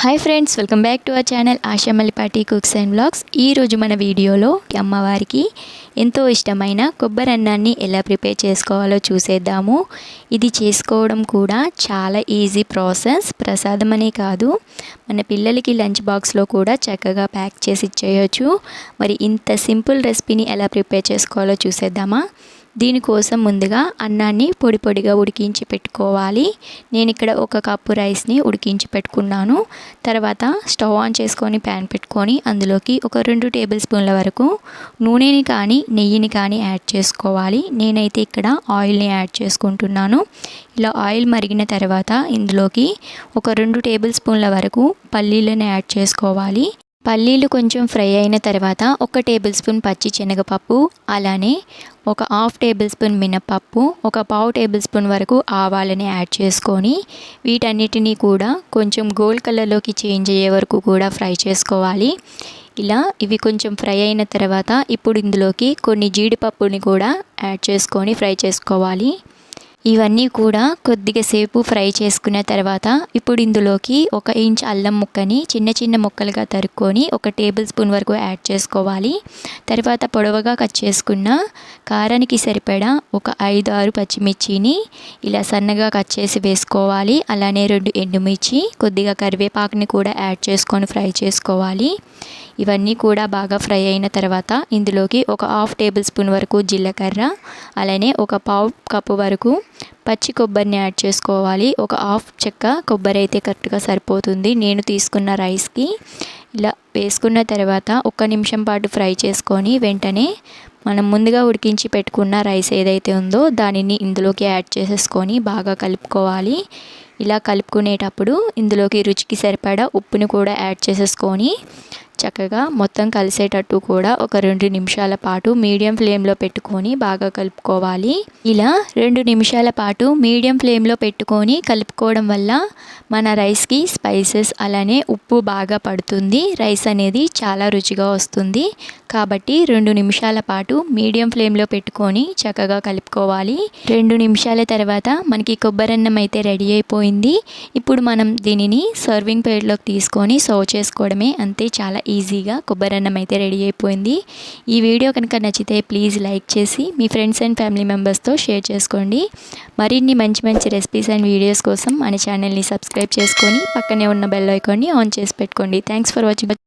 Hi friends welcome back to our channel Asha Mallipati cooks and blogs ఈరోజు మన వీడియోలో అమ్మవారికి ఎంతో ఇష్టమైన కొబ్బరి అన్నాన్ని ఎలా ప్రిపేర్ చేసుకోవాలో చూసేద్దాము. ఇది చేసుకోవడం కూడా చాలా ఈజీ ప్రాసెస్ ప్రసాదం అనే కాదు. మన పిల్లలకి లంచ్ బాక్స్లో కూడా చక్కగా ప్యాక్ చేసి ఇచ్చేయచ్చు. మరి ఇంత సింపుల్ రెసిపీని ఎలా ప్రిపేర్ చేసుకోవాలో చూసేద్దామా? దీనికోసం ముందుగా అన్నాన్ని పొడి పొడిగా ఉడికించి పెట్టుకోవాలి. నేను ఇక్కడ ఒక కప్పు రైస్ని ఉడికించి పెట్టుకున్నాను. తర్వాత స్టవ్ ఆన్ చేసుకొని ప్యాన్ పెట్టుకొని అందులోకి ఒక రెండు టేబుల్ స్పూన్ల వరకు నూనెని కానీ నెయ్యిని కానీ యాడ్ చేసుకోవాలి. నేనైతే ఇక్కడ ఆయిల్ని యాడ్ చేసుకుంటున్నాను. ఇలా ఆయిల్ మరిగిన తర్వాత ఇందులోకి ఒక రెండు టేబుల్ స్పూన్ల వరకు పల్లీలను యాడ్ చేసుకోవాలి. పల్లీలు కొంచెం ఫ్రై అయిన తర్వాత ఒక టేబుల్ స్పూన్ పచ్చి శనగపప్పు అలానే ఒక హాఫ్ టేబుల్ స్పూన్ మినపప్పు ఒక పావు టేబుల్ స్పూన్ వరకు ఆవాలని యాడ్ చేసుకొని వీటన్నిటినీ కూడా కొంచెం గోల్డ్ కలర్లోకి చేంజ్ అయ్యే వరకు కూడా ఫ్రై చేసుకోవాలి. ఇలా ఇవి కొంచెం ఫ్రై అయిన తర్వాత ఇప్పుడు ఇందులోకి కొన్ని జీడిపప్పుని కూడా యాడ్ చేసుకొని ఫ్రై చేసుకోవాలి. ఇవన్నీ కూడా కొద్దిగా సేపు ఫ్రై చేసుకున్న తర్వాత ఇప్పుడు ఇందులోకి ఒక ఇంచ్ అల్లం ముక్కని చిన్న చిన్న ముక్కలుగా తరుక్కొని ఒక టేబుల్ స్పూన్ వరకు యాడ్ చేసుకోవాలి. తర్వాత పొడవుగా కట్ చేసుకున్న కారానికి సరిపడా ఒక ఐదు ఆరు పచ్చిమిర్చిని ఇలా సన్నగా కట్ చేసి వేసుకోవాలి. అలానే రెండు ఎండుమిర్చి కొద్దిగా కరివేపాకుని కూడా యాడ్ చేసుకొని ఫ్రై చేసుకోవాలి. ఇవన్నీ కూడా బాగా ఫ్రై అయిన తర్వాత ఇందులోకి ఒక హాఫ్ టేబుల్ స్పూన్ వరకు జీలకర్ర అలానే ఒక పావు కప్పు వరకు పచ్చి కొబ్బరిని యాడ్ చేసుకోవాలి. ఒక హాఫ్ చెక్క కొబ్బరి అయితే కరెక్ట్గా సరిపోతుంది. నేను తీసుకున్న రైస్కి ఇలా వేసుకున్న తర్వాత ఒక నిమిషం పాటు ఫ్రై చేసుకొని వెంటనే మనం ముందుగా ఉడికించి పెట్టుకున్న రైస్ ఏదైతే ఉందో దానిని ఇందులోకి యాడ్ చేసేసుకొని బాగా కలుపుకోవాలి. ఇలా కలుపుకునేటప్పుడు ఇందులోకి రుచికి సరిపడా ఉప్పుని కూడా యాడ్ చేసేసుకొని చక్కగా మొత్తం కలిసేటట్టు కూడా ఒక రెండు నిమిషాల పాటు మీడియం ఫ్లేమ్లో పెట్టుకొని బాగా కలుపుకోవాలి. ఇలా రెండు నిమిషాల పాటు మీడియం ఫ్లేమ్లో పెట్టుకొని కలుపుకోవడం వల్ల మన రైస్కి స్పైసెస్ అలానే ఉప్పు బాగా పడుతుంది. రైస్ అనేది చాలా రుచిగా వస్తుంది. కాబట్టి రెండు నిమిషాల పాటు మీడియం ఫ్లేమ్లో పెట్టుకొని చక్కగా కలుపుకోవాలి. రెండు నిమిషాల తర్వాత మనకి కొబ్బరన్నం అయితే రెడీ అయిపోయింది. ఇప్పుడు మనం దీనిని సర్వింగ్ ప్లేట్లోకి తీసుకొని సర్వ్ చేసుకోవడమే అంతే చాలా ఈజీగా కొబ్బరన్నం అయితే రెడీ అయిపోయింది. ఈ వీడియో కనుక నచ్చితే ప్లీజ్ లైక్ చేసి మీ ఫ్రెండ్స్ అండ్ ఫ్యామిలీ మెంబర్స్తో షేర్ చేసుకోండి. మరిన్ని మంచి మంచి రెసిపీస్ అండ్ వీడియోస్ కోసం మన ఛానల్ని సబ్స్క్రైబ్ చేసుకొని పక్కనే ఉన్న బెల్ ఐకాన్ని ఆన్ చేసి పెట్టుకోండి. Thanks for watching.